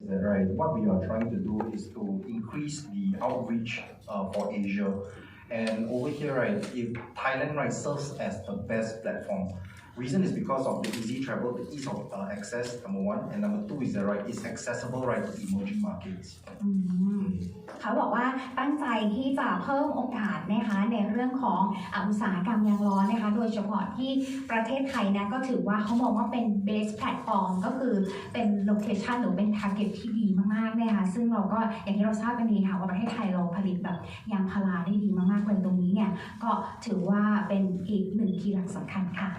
that right, what we are trying to do is to increase the outreach uh, for Asia. And over here, right, if Thailand right serves as the best platform. Reason is because of the easy travel, the ease of uh, access, number one, and number two is that right, it's accessible right to emerging markets. อืมเขาบอกว่าตั้งใจที่จะเพิ่มโอกาสนะคะในเรื่องของอุตสาหกรรมยางล้อนะคะ โดยเฉพาะที่ประเทศไทยนะก็ถือว่าเขามองว่าเป็น base platform ก็คือเป็น location หรือเป็น target ที่ดีมากๆนะคะซึ่งเราก็อย่างที่เราทราบกันดีค่ะว่าประเทศไทยเราผลิตแบบยางพาราได้ดีมากๆเลยตรงนี้เนี่ยก็ถือว่าเป็นอีกหนึ่งคีย์หลักสำคัญค่ะ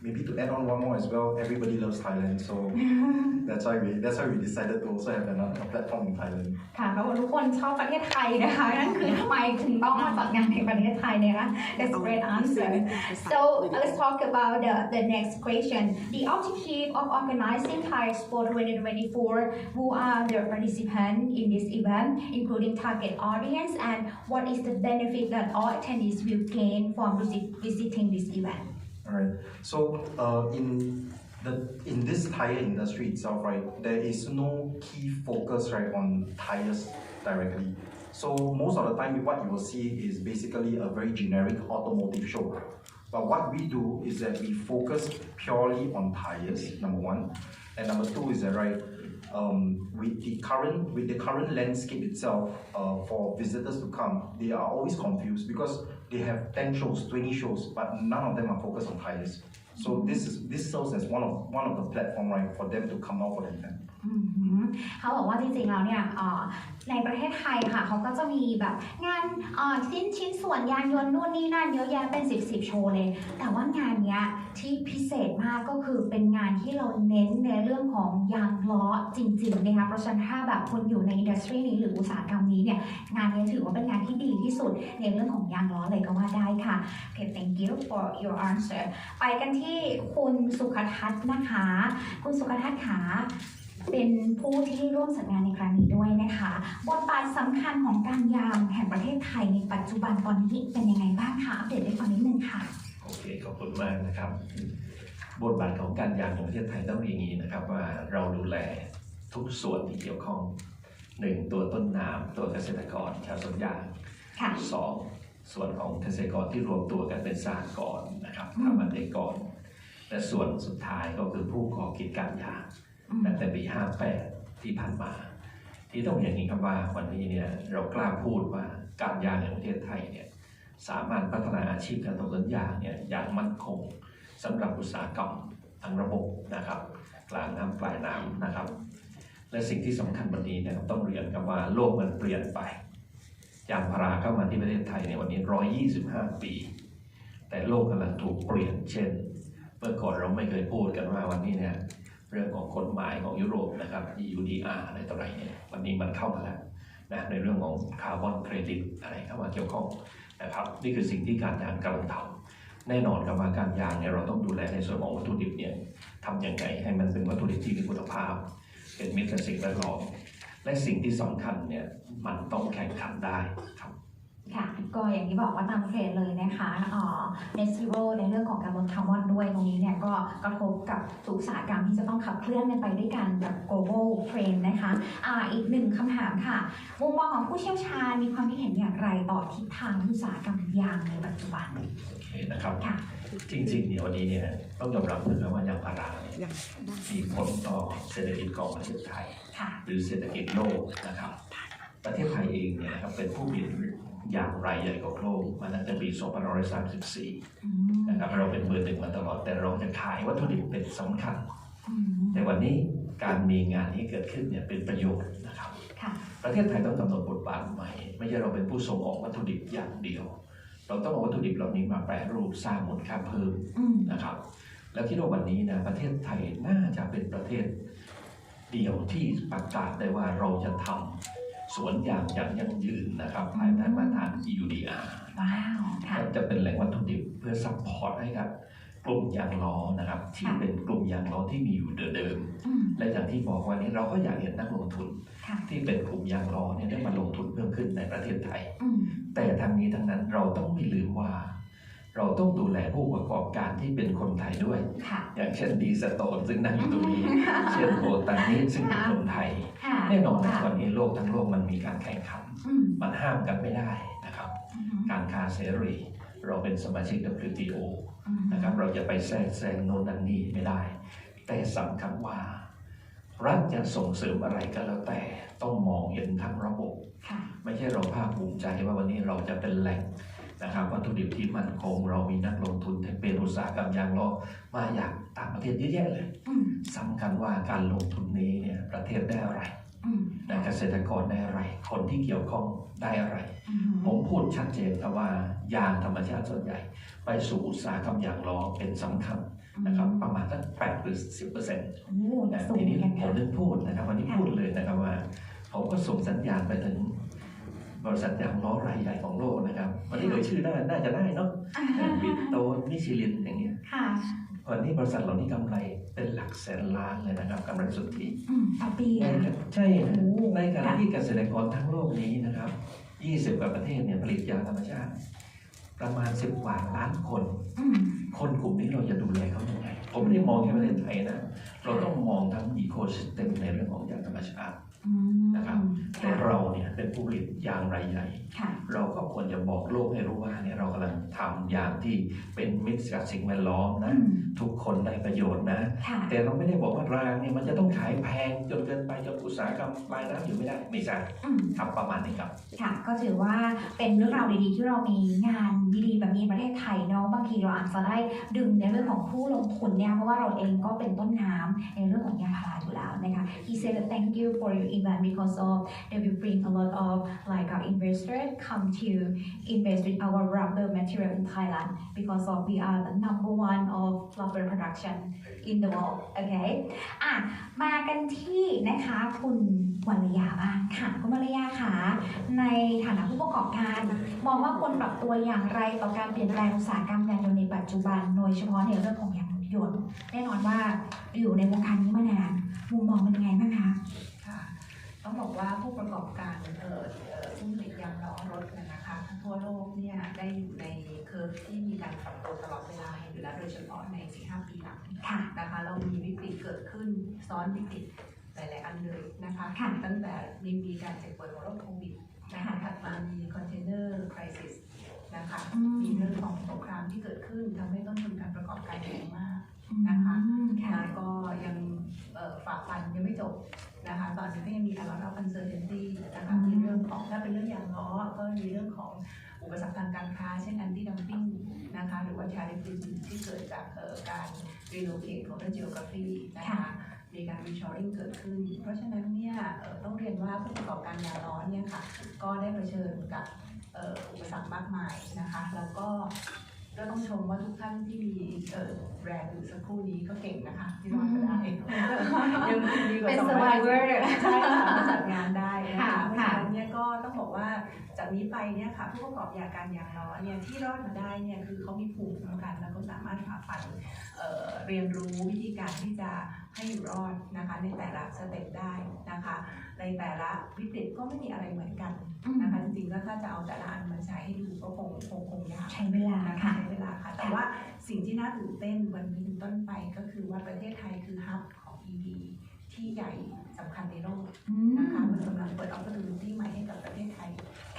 Maybe to add on one more as well, everybody loves Thailand, so that's why we that's why we decided to also have another a platform in Thailand. ค่ะเขาบอกทุกคนชอบประเทศไทยนะคะนั่นคือทำไมถึงต้องมาจัดงานในประเทศไทยเนี่ยนะ That's a great answer So let's talk about the, the next question. The objective of organizing Thai Expo 2024, who are the participants in this event, including target audience, and what is the benefit that all attendees will gain from visit, visiting this event? Alright, so uh, in the in this tire industry itself, right, there is no key focus right on tires directly. So most of the time, what you will see is basically a very generic automotive show. But what we do is that we focus purely on tires, number one, and number two is that right. Um, with the current with the current landscape itself, uh, for visitors to come, they are always confused because they have 10 shows, 20 shows, but none of them are focused on tires. So this is this serves as one of one of the platform right for them to come out for the event. เขาบอกว่าจริงๆแล้วเนี่ยในประเทศไทยค่ะเขาก็จะมีแบบงานชิ้นชิ้นส่วนยานยนต์นู่นนี่นั่นเยอะแยะเป็นสิบสิบโชว์เลย แต่ว่างานเนี้ยที่พิเศษมากก็คือเป็นงานที่เราเน้นในเรื่องของยางล้อจริงๆนะคะเพราะฉะนั้นถ้าแบบคุณอยู่ในอินดัสทรีนี้หรืออุตสาหกรรมนี้เนี่ยงานนี้ถือว่าเป็นงานที่ดีที่สุดในเรื่องของยางล้อเลยก็ว่าได้ค่ะ Okay thank you for your answer ไปกันที่คุณสุขทัศน์นะคะ คุณสุขทัศน์ขา เป็นผู้ที่ร่วมจัดงานในครั้งนี้ด้วยนะคะ บทบาทสำคัญของการยางแห่งประเทศไทยในปัจจุบันตอนนี้เป็นยังไงบ้างคะอัปเดตให้ฟังนิดนึงค่ะ โอเคขอบคุณมากนะครับ บทบาทของการยางของประเทศไทยต้องเรียนอย่างนี้นะครับ ว่าเราดูแลทุกส่วนที่เกี่ยวข้องหนึ่งตัวต้นน้ำตัวเกษตรกรชาวสวนยางค่ะสองส่วนของเกษตรกรที่รวมตัวกันเป็นสหกรณ์นะครับอืมทำมันเองก่อนและส่วนสุดท้ายก็คือผู้ก่อกิจการยาง อืมตั้งแต่ปี58ที่ผ่านมา ที่ต้องอย่างนี้ครับว่าวันนี้เนี่ยเรากล้าพูดว่าการยางในประเทศไทยเนี่ยสามารถพัฒนาอาชีพการทำสวนยางเนี่ยอย่างมั่นคงสำหรับอุตสาหกรรมทั้งระบบนะครับกลางน้ำปลายน้ำนะครับ และสิ่งที่สำคัญวันนี้เนะครับต้องเรียนครับว่าโลกมันเปลี่ยนไปยางพาราเข้ามาที่ประเทศไทยในวันนี้ 125 ปี แต่โลกกำลังถูกเปลี่ยนเช่น เมื่อก่อนเราไม่เคยพูดกันว่าวันนี้เนี่ย เรื่องของกฎหมายของยุโรปนะครับ EUDR อะไรต่ออะไรเนี่ยวันนี้มันเข้ามาแล้วนะในเรื่องของคาร์บอนเครดิตอะไรเข้ามาเกี่ยวข้องนะครับนี่คือสิ่งที่การยางกำลังทำแน่นอนกับว่าการยางเนี่ยเราต้องดูแลในส่วนของวัตถุดิบเนี่ยทำยังไงให้มันเป็นวัตถุดิบที่มีคุณภาพ เป็นมิตรกับสิ่งแวดล้อมและสิ่งที่สำคัญเนี่ยมันต้องแข่งขันได้ ครับค่ะก็อย่างที่บอกว่าตามเทรนด์เลยนะคะเอ่อ net zero ในเรื่องของการลดคาร์บอนด้วยตรงนี้เนี่ยก็กระทบกับอุตสาหกรรมที่จะต้องขับเคลื่อนกันไปด้วยกันแบบ global trend นะคะอ่าอีกหนึ่งคำถามค่ะมุมมองของผู้เชี่ยวชาญมีความคิดเห็นอย่างไรต่อทิศทางอุตสาหกรรมยางในปัจจุบันโอเคนะครับค่ะจริงๆเนี่ยวันนี้เนี่ยต้องยอมรับนะครับว่ายางพาราเนี่ยยังได้มีผลต่อเศรษฐกิจของประเทศไทยค่ะหรือเศรษฐกิจโลกนะครับ ประเทศไทยเองเนี่ยนะครับเป็นผู้ผลิตยางรายใหญ่ของโลกมาตั้งแต่ปี2534อืมนะครับเราเป็นเบอร์หนึ่งมาตลอด แต่เราจะขายวัตถุดิบเป็นสำคัญอืมแต่วันนี้การมีงานนี้เกิดขึ้นเนี่ยเป็นประโยชน์นะครับค่ะประเทศไทยต้องกำหนดบทบาทใหม่ ไม่ใช่เราเป็นผู้ส่งออกวัตถุดิบอย่างเดียว เราต้องเอาวัตถุดิบเหล่านี้มาแปรรูปสร้างมูลค่าเพิ่มอืมนะครับ แล้วคิดว่าวันนี้นะประเทศไทยน่าจะเป็นประเทศเดียวที่ประกาศได้ว่าเราจะทำ สวนยางอย่างยั่งยืนนะครับภายใต้มาตรฐาน EUDR ว้าวค่ะจะเป็นแหล่งวัตถุดิบเพื่อซัพพอร์ตให้กับกลุ่มยางล้อนะครับ ที่ค่ะเป็นกลุ่มยางล้อที่มีอยู่เดิมอืมๆและอย่างที่บอกวันนี้เราก็อยากเห็นนักลงทุนค่ะที่เป็นกลุ่มยางล้อเนี่ยได้มาลงทุนเพิ่มขึ้นในประเทศไทยอืมแต่ทั้งนี้ทั้งนั้นเราต้องไม่ลืมว่า เราต้องดูแลผู้ประกอบการที่เป็นคนไทยด้วยค่ะอย่างเช่นดีสโตนซึ่งนั่งอยู่ตรงนี้ เช่นโบตันนิซึ่งเป็นคนไทยค่ะแน่นอนนะค่ะวันนี้โลกทั้งโลกมันมีการแข่งขันอืมมันห้ามกันไม่ได้นะครับอืมการค้าเสรี เราเป็นสมาชิก WTO อืมนะครับเราจะไปแทรกแซงโน่นนั่นนี่ไม่ได้ แต่สำคัญว่า รัฐจะส่งเสริมอะไรก็แล้วแต่ต้องมองเห็นทั้งระบบค่ะไม่ใช่เราภาคภูมิใจว่าวันนี้เราจะเป็นแหล่ง นะครับวัตถุดิบที่มั่นคงเรามีนักลงทุนที่เป็นอุตสาหกรรมยางล้อมาอยากต่างประเทศเยอะแยะเลยอืมสำคัญว่าการลงทุนนี้เนี่ยประเทศได้อะไรอืมนะเกษตรกรได้อะไร คนที่เกี่ยวข้องได้อะไรอืมผมพูดชัดเจนครับว่ายางธรรมชาติส่วนใหญ่ ไปสู่อุตสาหกรรมยางล้อเป็นสำคัญนะครับประมาณสักแปดหรือสิบเปอร์เซ็นต์โอ้โหนะสูงทีนี้กันผมค่ะถึงพูดนะครับวันนี้ค่ะพูดเลยนะครับว่า ผมก็ส่งสัญญาณไปถึง บริษัทยางล้อรายใหญ่ของโลกนะครับ วันนี้เอ่ยชื่อได้น่าจะได้เนาะบิตโตนมิชลินอย่างเงี้ยค่ะวันนี้บริษัทเหล่านี้กำไรเป็นหลักแสนล้านเลยนะครับกำไรสุทธิอืมต่อปีในนะใช่นะโอ้ในขณะค่ะที่เกษตรกรทั้งโลกนี้นะครับ 20 กว่าประเทศเนี่ยผลิตยางธรรมชาติ ประมาณ 10 กว่าล้านคนอืมคนกลุ่มนี้เราจะดูแลเขายังไง ผมไม่ได้มองแค่ประเทศไทยนะ เราต้องมองทั้งอีโคซิสเต็มในเรื่องของยางธรรมชาติอืม นะครับแต่ค่ะเราเนี่ยเป็นผู้ผลิตยางรายใหญ่ค่ะเราก็ควรจะบอกโลกให้รู้ว่าเนี่ยเรากำลังทำยางที่เป็นมิตรกับสิ่งแวดล้อมอืนะมทุกคนได้ประโยชน์นะค่ะแต่เราไม่ได้บอกว่ารางเนี่ยมันจะต้องขายแพงจนเกินไปจนอุตสาหกรรมปลายน้ำอยู่ไม่ได้ไม่ใช่อืมครับประมาณนี้ครับ ค่ะ ก็ถือว่าเป็นเรื่องราวดีๆ ที่เรามีงานดีๆแบบนี้ในประเทศไทยเนาะบางทีเราอาจจะได้ดึงในเรื่องของผู้ลงทุนเนี่ยเพราะว่าเราเองก็เป็นต้นน้ำในเรื่องของยางพาราอยู่แล้วนะคะ He said that thank you for your event because of that will bring a lot of like our investors come to invest with our rubber material in Thailand because of we are the number one of rubber production in the world okay อะมากันที่นะคะคุณวรรยาบ้างค่ะคุณวรรยาค่ะในฐานะผู้ประกอบการ มองว่าควรปรับตัวอย่างไรต่อการเปลี่ยนแปลงอุตสาหกรรมยานยนต์ในปัจจุบันโดยเฉพาะในเรื่องของยา งรถยนต์แน่นอนว่าอยู่ในวงการนี้มานานมุมมองเป็นยังไงบ้างคะค่ะต้องบอกว่าผู้ประกอบการเอ่อเอ่อผู้ผลิตยางล้อรถเนยนะคะทั่วโลกเนี่ยได้อยู่ในเคอร์ฟที่มีการปรับตัวตลอดเวลาอยู่แล้วโดยเฉพาะใน4-5ปีหลังค่ะนะคะเรามีวิกฤตเกิดขึ้นซ้อนวิกฤตหลาย ๆ อันเลยนะคะค่ะตั้งแต่มีมีการเจ็บป่วยของโรคโควิดนะคะถัดมามีคอนเทนเนอร์คริสิสนะคะอืมมีเรื่องของสงครามที่เกิดขึ้นทำให้ต้นทุนการประกอบการแพงมากอืม นะคะค่ะแล้วก็ยังเอ่อฝ่าฟันยังไม่จบนะคะตอนนี้ก็ยังมี a lot of uncertainty นะคะอืมมีเรื่องของถ้าเป็นเรื่องยางล้อก็มีเรื่องของอุปสรรคทางการค้า เช่น anti dumping นะคะหรือว่า tariff duty ที่เกิดจากเอ่อการ relocate ของ geography นะคะมีการ reshoring เกิดขึ้น เพราะฉะนั้นเนี่ยเอ่อต้องเรียนว่าผู้ประกอบการยางล้อเนี่ยค่ะก็ได้เผชิญกับเอ่ออุปสรรคมากมายนะคะ แล้วก็ ก็ต้องชมว่าทุกท่านที่มีเอ่อแบรนด์อยู่สักครู่นี้ก็เก่งนะคะ ที่รอดมาได้ยังดีกว่าเป็นสอง survivor ใช่ค่ะมาจัดงานได้นะค่ะคะเพราะค่ะฉะนั้นเนี่ยก็ต้องบอกว่าจากนี้ไปเนี่ยค่ะผู้ประกอบการยางล้อเนี่ยที่รอดมาได้เนี่ยคือเขามีภูมิคุ้มกันแล้วก็สามารถฝ่าฟันเอ่อเรียนรู้วิธีการที่จะให้อยู่รอดนะคะในแต่ละสเต็ปได้นะคะ ในแต่ละวิกฤตก็ไม่มีอะไรเหมือนกันอืมนะคะจริงๆแล้วถ้าจะเอาแต่ละ ใช้เวลานะคะค่ะ ใช้เวลาค่ะ แต่ว่าสิ่งที่น่าตื่นเต้นวันนี้เป็นต้นไปก็คือว่าประเทศไทยคือฮับของ EV ที่ใหญ่สำคัญในโลกอืนะคะมมันกำลังเปิด opportunity ใหม่ให้กับประเทศไทย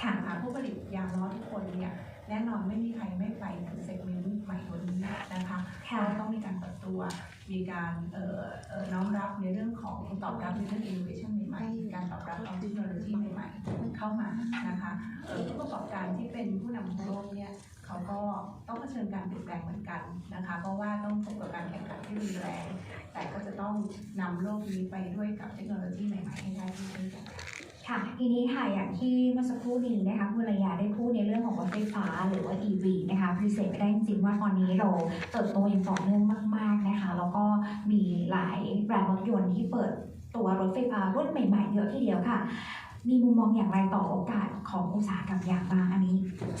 ค่ะนะคะผู้ผลิตยางล้อทุกคนเนี่ยแน่นอนไม่มีใครไม่ไปถึงเซกเมนต์ใหม่ตัวนี้นะคะค่ะก็ต้องมีการปรับตัว มีการเอ่อเอ่อน้อมรับในเรื่องของตอบรับในเรื่อง innovation ใหม่ๆ การตอบรับของเทคโนโลยีใหม่ๆ เข้ามานะคะเอ่อผู้ประกอบการที่เป็นผู้นำทั่วโลกเนี่ย เขาก็ต้องเผชิญการเปลี่ยนแปลงเหมือนกันนะคะ เพราะว่าต้องพบกับการแข่งขันที่รุนแรง แต่ก็จะต้องนำโลกนี้ไปด้วยกับเทคโนโลยีใหม่ๆให้ได้ด้วยกันค่ะทีนี้ค่ะอย่างที่เมื่อสักครู่นี้นะคะคุณระยาได้พูดในเรื่องของรถไฟฟ้าหรือว่า EV นะคะพิเศษไม่ได้จริงว่าตอนนี้เราเติบโตอย่างต่อเนื่องมาก ๆนะคะ แล้วก็มีหลายแบรนด์รถยนต์ที่เปิดตัวรถไฟฟ้ารุ่นใหม่ ๆ เยอะทีเดียวค่ะ มีมุมมองอย่างไรต่อโอกาสของอุตสาหกรรมยางบ้างอันนี้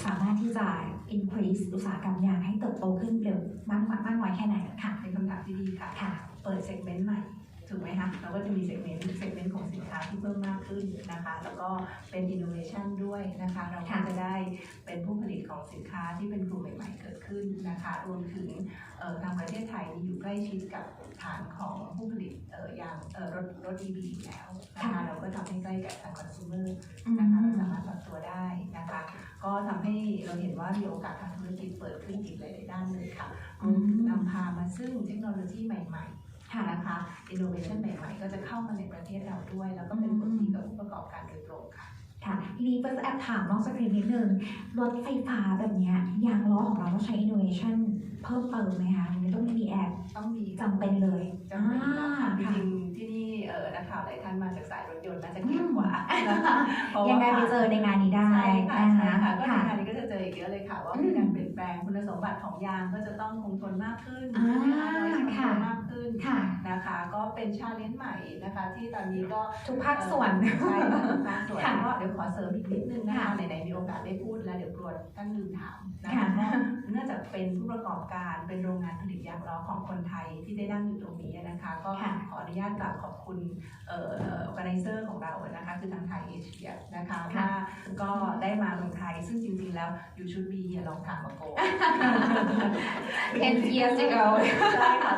สามารถที่จะ increase อุตสาหกรรมยางให้เติบโตขึ้นเร็วมากมากน้อยแค่ไหนค่ะเป็นคำถามที่ดีค่ะค่ะ เปิดเซกเมนต์ใหม่ถูกไหมคะเราก็จะมีเซกเมนต์เซกเมนต์ของสินค้าที่เพิ่มมากขึ้นนะคะ แล้วก็เป็นอินโนเวชันด้วยนะคะ เราก็ค่ะจะได้เป็นผู้ผลิตของสินค้าที่เป็นกลุ่มใหม่ ๆ เกิดขึ้นนะคะ รวมถึงเอ่อทางประเทศไทยอยู่ใกล้ชิดกับฐานของผู้ผลิตเอ่อยางเอ่อรถรถ EV อยู่แล้วนะคะ เราก็ทำให้ให้ใกล้กับทางคอน sumer อืมนะคะเราสามารถปรับตัวได้นะคะ ก็ทำให้เราเห็นว่ามีโอกาสทางธุรกิจเปิดขึ้นอีกหลายๆด้านเลยค่ะอืมนำพามาซึ่งเทคโนโลยีใหม่ค่ะๆนะคะ innovation ใหม่ๆ ก็จะเข้ามาในประเทศเราด้วย แล้วก็เป็นผลดีกับผู้ประกอบการโดยตรงค่ะค่ะทีนี้เปิ้ลจะแอบถามนอกสคริปต์นิดนึงรถไฟฟ้าแบบเนี้ยยางล้อของเราต้องใช้ innovation เพิ่มเติมไหมคะมันต้องมีแอดต้องมีจำเป็นเลยจำเป็นอยู่แล้วค่ะจอ่าริงๆที่นี่ เออนักข่าวหลายท่านมาจากสายรถยนต์น่าจะเก่งกว่านะคะเพราะยังว่าไงไปเจอในงานนี้ได้ใช่ค่ะนะใช่คะค่ะก็ในค่ะงานนี้ก็จะเจออีกเยอะเลยค่ะ ว่าอืมมีการเปลี่ยนแปลงคุณสมบัติของยางก็จะต้องคงทนมากขึ้นอ่าใช่ไหมคะน้อยชนค่ะมากขึ้น ค่ะนะคะ ก็เป็นชาเลนจ์ใหม่นะคะ ที่ตอนนี้ก็ทุกภาคส่วนใช่ค่ะทุกภาคส่วนค่ะก็เดี๋ยวขอเสริมอีกนิดนึงนะคะค่ะไหนๆมีโอกาสได้พูดแล้วเดี๋ยวกลัวท่านลืมถามนะค่ะคะเนื่องจากเป็นผู้ประกอบการเป็นโรงงานผลิตยางล้อของคนไทยที่ได้นั่งอยู่ตรงนี้นะคะ ก็ค่ะขออนุญาตกราบขอบคุณเอ่อเอ่อ organizer ของเรานะคะ คือทางไทยเอเชียนะคะค่ะว่าก็ได้มาเมืองไทยซึ่งจริงๆแล้วอยู่ชุดบีลองถามมาโก10 years ago ใช่ค่ะ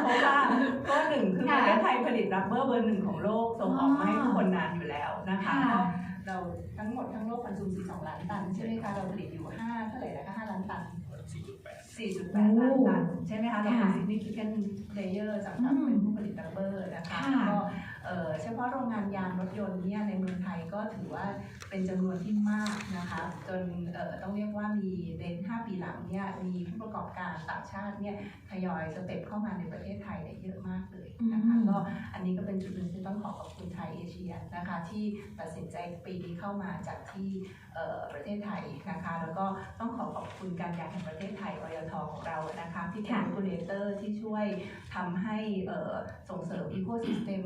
รับเบอร์เบอร์หนึ่งของโลกส่งออกมาให้ทุกคนนานอยู่แล้วนะคะค่ะก็เราทั้งหมดทั้งโลกคอนซูม 12 ล้านตัน ใช่ไหมคะ เราผลิตอยู่ 5 เท่าไหร่นะคะ 5 ล้านตัน 4.8 4.8ล้านตัน ใช่ไหมคะ เราเป็นค่ะ significant player สำหรับอืมเป็นผู้ผลิตรับเบอร์นะคะค่ะแล้วก็เอ่อเฉพาะโรงงานยางรถยนต์เนี่ยในเมืองไทยก็ถือว่าเป็นจำนวนที่มากนะคะจนเอ่อต้องเรียกว่ามีใน 5 ปีหลังเนี่ยมีผู้ประกอบการต่างชาติเนี่ยทยอยสเต็ปเข้ามาในประเทศไทยเนี่ยเยอะมากเลยนะคะอืมก็อันนี้ก็เป็นจุดหนึ่งที่ต้องขอขอบคุณไทยเอเชียนะคะที่ตัดสินใจปีนี้เข้ามาจากที่เอ่อประเทศไทยนะคะแล้วก็ต้องขอขอบคุณการยางแห่งประเทศไทยออยทของเรานะคะที่เป็นค่ะ regulator ที่ช่วยทำให้เอ่อส่งเสริม ecosystem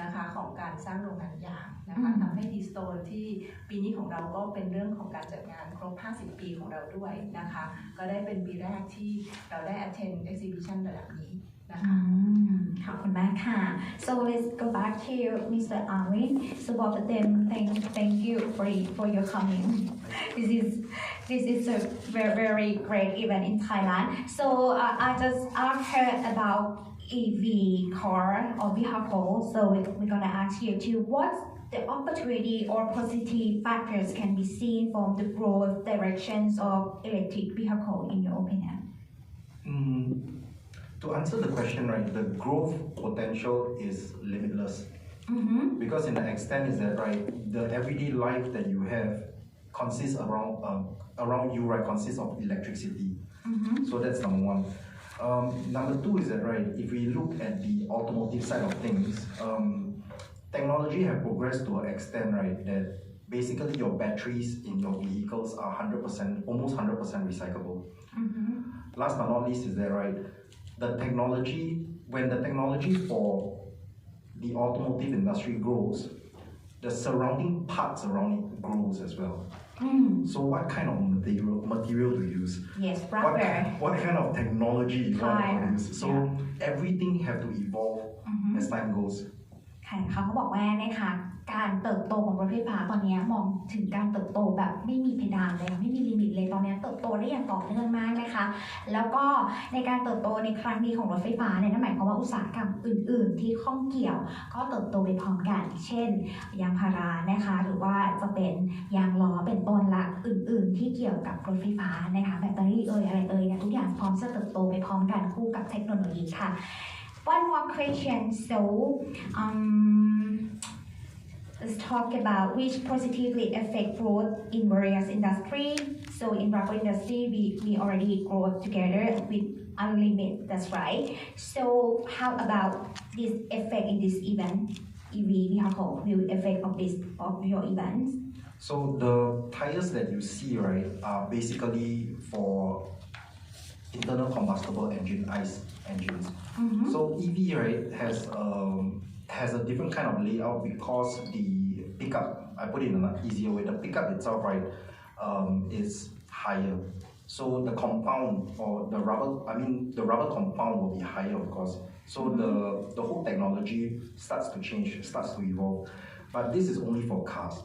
นะคะของการสร้างโรงงานยางนะคะอืมทำให้ดีสโตนที่ปีนี้ของเราก็เป็นเรื่องของการจัดงานครบ 50 ปีของเราด้วยนะคะ ก็ได้เป็นปีแรกที่เราได้ attend exhibition ระดับนี้ นะคะ อืมขอบคุณมากค่ะ so let's go back to Mr. Arwin so both of them thank thank you for for your coming this is this is a very very great event in Thailand so uh, I just I've heard about EV car or vehicle so we, we're gonna ask you too what's the opportunity or positive factors can be seen from the growth directions of electric vehicle in your opinion Mm, to answer the question, right, the growth potential is limitless. mm-hmm. Because in the extent is that right, the everyday life that you have consists around um, around you, right, consists of electricity. Mm-hmm. So that's number one. Um, number two is that right, if we look at the automotive side of things, um, technology have progressed to an extent, right, that basically your batteries in your vehicles are hundred percent, almost hundred percent recyclable. Mm-hmm. Last but not least is that right, the technology when the technology for the automotive industry grows, the surrounding parts around it grows as well. Mm. So what kind of material material to use? Yes, What, rubber. ki- what kind of technology you want Tire, to use? So everything have to evolve อือฮึ as time goes. ค่ะเขาก็บอกว่านะคะ การเติบโตของรถไฟฟ้าตอนนี้มองถึงการเติบโตแบบไม่มีเพดานเลยไม่มีลิมิตเลยตอนนี้เติบโตได้อย่างต่อเนื่องมากนะคะ แล้วก็ในการเติบโตในครั้งนี้ของรถไฟฟ้าเนี่ยนั่นหมายความว่าอุตสาหกรรมอื่น ๆ ที่ข้องเกี่ยว ก็เติบโตไปพร้อมกัน เช่น ยางพารานะคะ หรือว่าจะเป็นยางล้อเป็นต้นหลักอื่น ๆ ที่เกี่ยวกับรถไฟฟ้านะคะแบตเตอรี่เอ่ยอะไรเอ่ยเนี่ยทุกอย่างพร้อมจะเติบโตไปพร้อมกันคู่กับเทคโนโลยีค่ะ One more question so um let's talk about which positively affect growth in various industry so in rubber industry we we already grow together with unlimited that's right so how about this effect in this event EV vehicle will effect of this of your events So the tires that you see, right, are basically for internal combustible engine ICE engines. mm-hmm. So EV right has um, has a different kind of layout because the pickup I put it in an easier way. The pickup itself right um, is higher. So the compound or the rubber I mean the rubber compound will be higher of course. So the the whole technology starts to change, starts to evolve. But this is only for cars.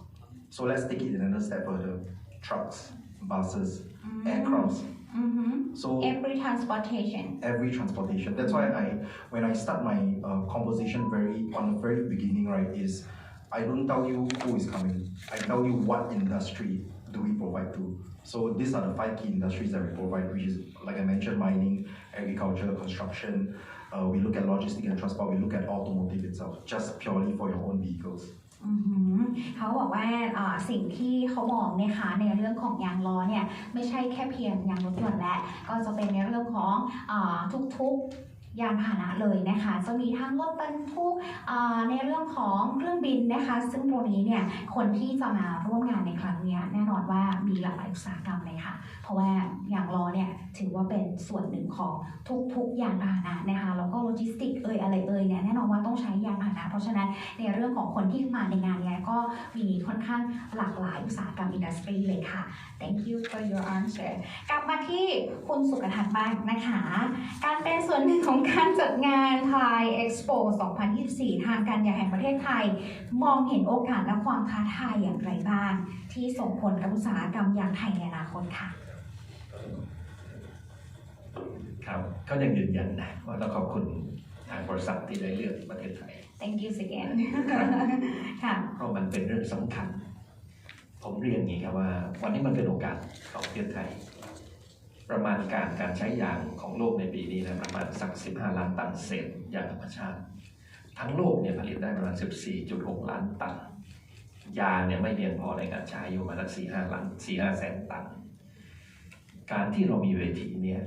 So let's take it another step further. Trucks, buses, aircrafts. Mm-hmm. So every transportation every transportation. That's why I, when I start my uh, conversation very on the very beginning, right, is I don't tell you who is coming. I tell you what industry do we provide to. So these are the five key industries that we provide, which is like I mentioned, mining, agriculture, construction. Uh, we look at logistics and transport. We look at automotive itself, just purely for your own vehicles. เขาบอกว่าสิ่งที่เขามองนะคะในเรื่องของยางล้อเนี่ยไม่ใช่แค่เพียงยางรถยนต์และ ก็จะเป็นในเรื่องของอทุกๆ ยานพาหนะเลยนะคะ จะมีทั้งรถบรรทุกในเรื่องของเครื่องบินนะคะ ซึ่งตรงนี้เนี่ยคนที่จะมาร่วมงานในครั้งนี้แน่นอนว่ามีหลากหลายอุตสาหกรรมเลยค่ะ เพราะว่าอย่างล้อเนี่ยถือว่าเป็นส่วนหนึ่งของทุกๆยานพาหนะนะคะแล้วก็โลจิสติกเอ่ยอะไรเอ่ยเนี่ยแน่นอนว่าต้องใช้ยานพาหนะ เพราะฉะนั้นในเรื่องของคนที่มาในงานเนี้ยก็มีค่อนข้างหลากหลายอุตสาหกรรมอินดัสทรีเลยค่ะ thank you for your answer กลับมาที่คุณสุกทัศน์บ้างนะคะ การเป็นส่วนหนึ่งของการจัดงาน Thai Expo 2024 ทางการยางแห่งประเทศไทย มองเห็นโอกาสและความท้าทายอย่างไรบ้าง ที่ส่งผลกับอุตสาหกรรมยางไทยในอนาคตค่ะครับก็ยังยืนยันนะว่าเราขอบคุณทางบริษัทที่ได้เลือกประเทศไทย thank you again ค่ะเพราะมันเป็นเรื่องสำคัญ ผมเรียนอย่างนี้ครับว่า วันนี้มันเป็นโอกาสของประเทศไทย ประมาณการการใช้ยางของโลกในปีนี้นะประมาณสัก 15 ล้านตันเศษยางธรรมชาติ ทั้งโลกเนี่ยผลิตได้ประมาณ 14.6 ล้านตัน ยางเนี่ยไม่เพียงพอในการใช้อยู่ประมาณสัก4-5ล้าน4-5แสนตัน การที่เรามีเวทีเนี่ย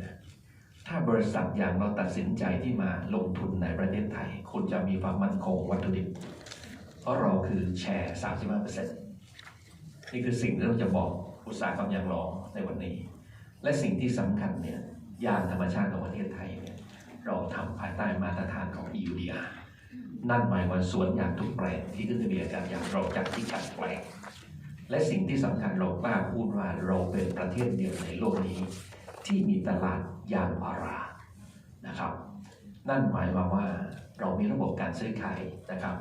ถ้าบริษัทยางเราตัดสินใจที่มาลงทุนในประเทศไทย คุณจะมีความมั่นคงวัตถุดิบ เพราะเราคือแชร์ 35%นี่คือสิ่งที่เราจะบอกอุตสาหกรรมยางรอในวันนี้ และสิ่งที่สำคัญเนี่ยยางธรรมชาติของประเทศไทยเนี่ยเราทำภายใต้มาตรฐานของ EUDR นั่นหมายว่าสวนยางทุกแปลงที่ขึ้นทะเบียนการยางเราจัดที่กัดแปลงและสิ่งที่สำคัญเรากล้าพูดว่าเราเป็นประเทศเดียวในโลกนี้ ที่มีตลาดยางพารานะครับ นั่นหมายความว่าเรามีระบบการซื้อขายนะครับ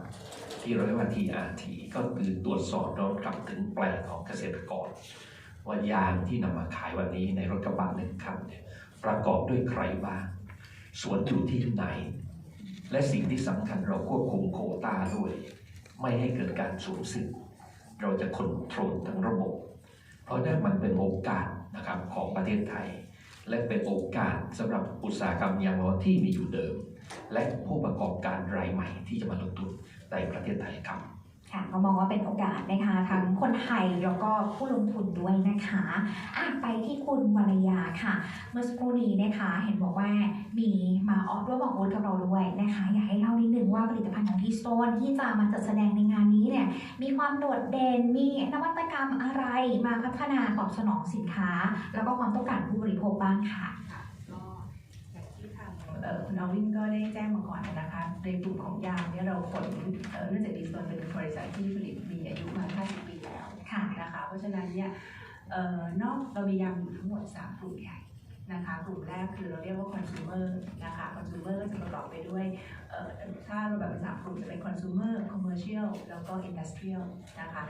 ที่เรียกว่า TRT ก็คือตรวจสอบเรากลับถึงแปลงของเกษตรกร ว่ายางที่นำมาขายวันนี้ในรถกระบะหนึ่งคันเนี่ยประกอบด้วยใครบ้าง สวนอยู่ที่ไหน และสิ่งที่สำคัญเราควบคุมโคต้าด้วย ไม่ให้เกิดการสูญสิ้นเราจะคอนโทรลทั้งระบบ เพราะนั่นมันเป็นโอกาสนะครับของประเทศไทย และเป็นโอกาสสำหรับอุตสาหกรรมยางล้อที่มีอยู่เดิม และผู้ประกอบการรายใหม่ที่จะมาลงทุนในประเทศไทยครับ ค่ะก็มองว่าเป็นโอกาสนะคะทั้งคนไทยแล้วก็ผู้ลงทุนด้วยนะคะอะไปที่คุณวรรยาค่ะ เมื่อสักครู่นี้นะคะ เห็นบอกว่ามีมาออกร่วมออกบูธกับเราด้วยนะคะ อยากให้เล่านิดนึงว่าผลิตภัณฑ์ของที่โตนที่จะมาจัดแสดงในงานนี้เนี่ยมีความโดดเด่นมีนวัตกรรมอะไรมาพัฒนาตอบสนองสินค้า แล้วก็ความต้องการผู้บริโภคบ้างค่ะ ค่ะก็อย่างที่ทางเอ่อ คุณอาวินก็ได้แจ้งมาก่อนนะคะในกลุ่มของยางเนี่ยเราผลเนื่องจากดีสโตนเป็นบริษัทที่ผลิตมีอายุมา 50 ปีแล้วค่ะนะคะเพราะฉะนั้นเนี่ยเอ่อนอกเรามียางอยู่ทั้งหมด 3 กลุ่มใหญ่นะคะกลุ่มแรกคือเราเรียกว่า consumer นะคะ consumer ก็จะประกอบไปด้วยถ้าเราแบบเป็นสามกลุ่มจะเป็น consumer commercial แล้วก็ industrial นะคะ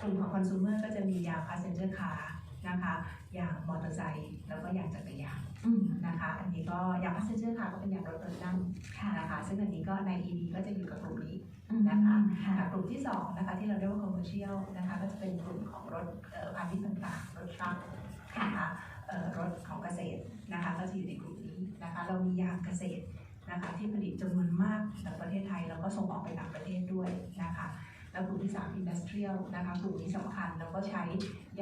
กลุ่มของ consumer ก็จะมียา passenger car นะคะยางมอเตอร์ไซค์แล้วก็ยางจักรยานอืมนะคะ อันนี้ก็ยาง passenger car ก็เป็นยางรถยนต์นั่งค่ะนะคะ ซึ่งอันนี้ก็ใน EV ก็จะอยู่กับกลุ่มนี้อืมนะคะค่ะค่ะกลุ่มที่2นะคะที่เราเรียกว่า commercial นะคะก็จะเป็นกลุ่มของรถเอ่อพาณิชย์ต่างๆรถทรัคนะคะเอ่อรถของเกษตรนะคะก็จะอยู่ในกลุ่มนี้นะคะเรามียางเกษตรนะคะที่ผลิตจำนวนมากในประเทศไทยแล้วก็ส่งออกไปต่างประเทศด้วยนะคะ แล้วกลุ่มที่3 industrial นะคะกลุ่มนี้สำคัญแล้วก็ใช้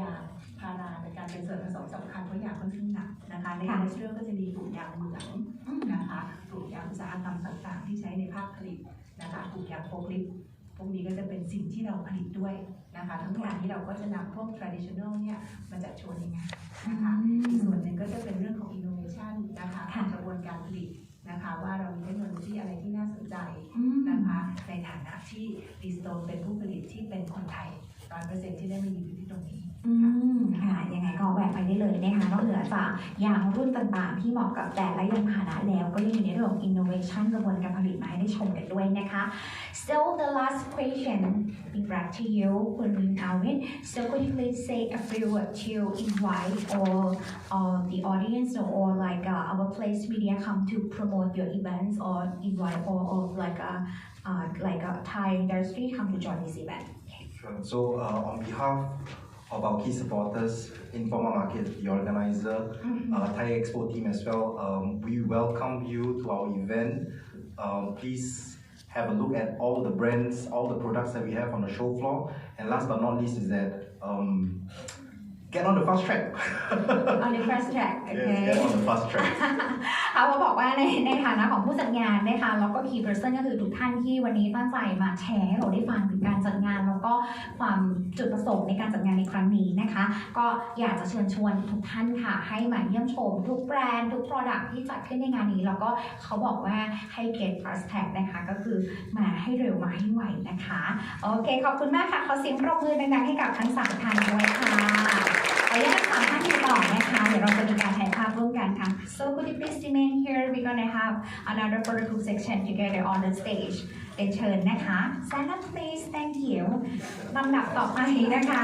ยางพาราในการเป็นส่วนผสมสำคัญเพราะยางค่อนข้างหนักนะคะในค่ะ industrial ก็จะมีกลุ่มยางเหมืองอืมนะคะกลุ่มยางอุตสาหกรรมต่างๆ ที่ใช้ในภาคผลิตนะคะกลุ่มยางโฟลิฟพวกนี้ก็จะเป็นสิ่งที่เราผลิตด้วยนะคะทั้งหมดนี้เราก็จะนำพวก traditional เนี่ยมาจัดโชว์ในงานนะคะอีกส่วนหนึ่งก็จะเป็นเรื่องของ innovation นะคะค่ะกระบวนการผลิต นะคะว่าเรามีเทคโนโลยีอะไรที่น่าสนใจอืมนะคะในฐานะที่ดีสโตนเป็นผู้ผลิตที่เป็นคนไทยร้อยเปอร์เซ็นที่ได้มาอยู่ที่ตรงนี้อืม ค่ะยังไงก็แวะไปได้เลยนะคะนอกเหนือจากยางรุ่นต่างๆ ที่เหมาะกับแต่ละยานพาหนะแล้วก็ยังมีในเรื่องของ innovation กระบวนการผลิตมาให้ได้ชมกันด้วยนะคะ so the last question be back to you คุณ Alvin so could you please say a few words to invite all uh, the audience or like uh, our place media come to promote your events or invite all of like uh, uh, like a Thai industry come to join this event Sure. So uh, on behalf of our key supporters, Informal Market, the organizer, uh, Thai Expo team as well, um, we welcome you to our event. Um, please have a look at all the brands, all the products that we have on the show floor. And last but not least is that um, get on the fast track. on the first track okay yes, get on the fast track. เขาบอกว่าในในฐานะของผู้จัดงานนะคะแล้วก็ key person ก็คือทุกท่านที่วันนี้ตั้งใจมาแชร์ให้เราได้ฟังถึงการจัดงาน แล้วก็ความจุดประสงค์ในการจัดงานในครั้งนี้นะคะ ก็อยากจะเชิญชวนทุกท่านค่ะ ให้มาเยี่ยมชม ทุกแบรนด์ทุก product ที่จัดขึ้นในงานนี้ แล้วก็เขาบอกว่าให้ get fast track นะคะก็คือมาให้เร็วมาให้ไวนะคะโอเคขอบคุณมากค่ะขอเสียงปรบมือดังๆให้กับทั้งสามท่านด้วยค่ะขออนุญาตสามท่านต่อนะคะเดี๋ยวเราจะมี การถ่ายภาพร่วมกันค่ะ so could you please remain here we're gonna have another photo group section together on the stage เรียนเชิญนะคะ stand up please thank you ลำดับต่อไปนะคะ